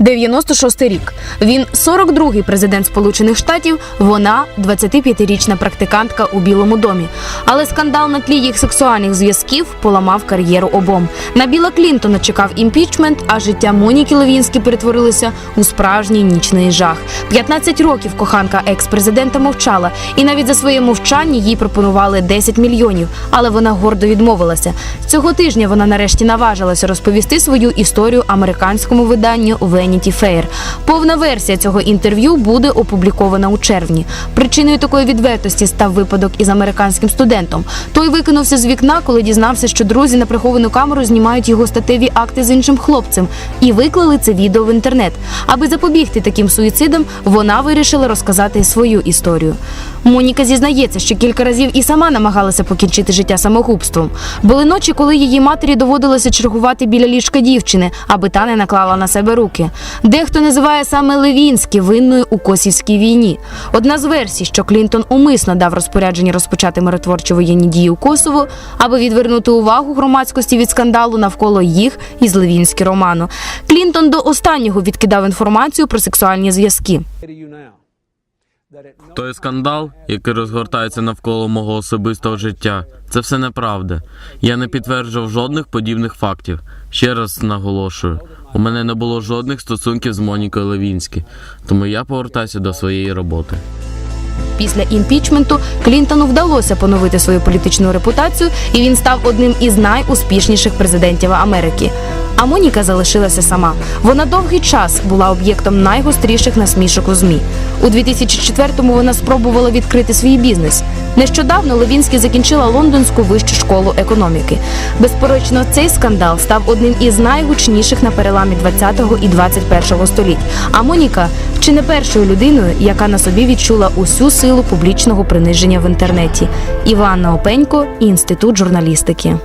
96 рік. Він 42-й президент Сполучених Штатів. Вона 25-річна практикантка у Білому домі. Але скандал на тлі їх сексуальних зв'язків поламав кар'єру обом. На Біла Клінтона чекав імпічмент, а життя Моніки Левінські перетворилося у справжній нічний жах. 15 років коханка екс-президента мовчала, і навіть за своє мовчання їй пропонували 10 мільйонів, але вона гордо відмовилася. Цього тижня вона нарешті наважилася розповісти свою історію американському виданню Vanity Fair. Повна версія цього інтерв'ю буде опублікована у червні. Причиною такої відвертості став випадок із американським студентом. Той викинувся з вікна, коли дізнався, що друзі на приховану камеру знімають його статеві акти з іншим хлопцем, і виклали це відео в інтернет. Аби запобігти таким суїцидам, вона вирішила розказати свою історію. Моніка зізнається, що кілька разів і сама намагалася покінчити життя самогубством. Були ночі, коли її матері доводилося чергувати біля ліжка дівчини, аби та не наклала на себе руки. Дехто називає саме Левінські винною у косівській війні. Одна з версій, що Клінтон умисно дав розпорядження розпочати миротворчі воєнні дії у Косово, аби відвернути увагу громадськості від скандалу навколо їх із Левінські роману. Клінтон до останнього відкидав інформацію про сексуальні зв'язки. Той скандал, який розгортається навколо мого особистого життя, це все неправда. Я не підтверджував жодних подібних фактів. Ще раз наголошую, у мене не було жодних стосунків з Монікою Левінські, тому я повертаюся до своєї роботи. Після імпічменту Клінтону вдалося поновити свою політичну репутацію, і він став одним із найуспішніших президентів Америки. А Моніка залишилася сама. Вона довгий час була об'єктом найгостріших насмішок у змі. У 2004-му вона спробувала відкрити свій бізнес. Нещодавно Левінський закінчила лондонську вищу школу економіки. Безперечно, цей скандал став одним із найгучніших на переламі 20-го і 21-го століть. А Моніка чи не першою людиною, яка на собі відчула усю силу публічного приниження в інтернеті. Іванна Опенько, інститут журналістики.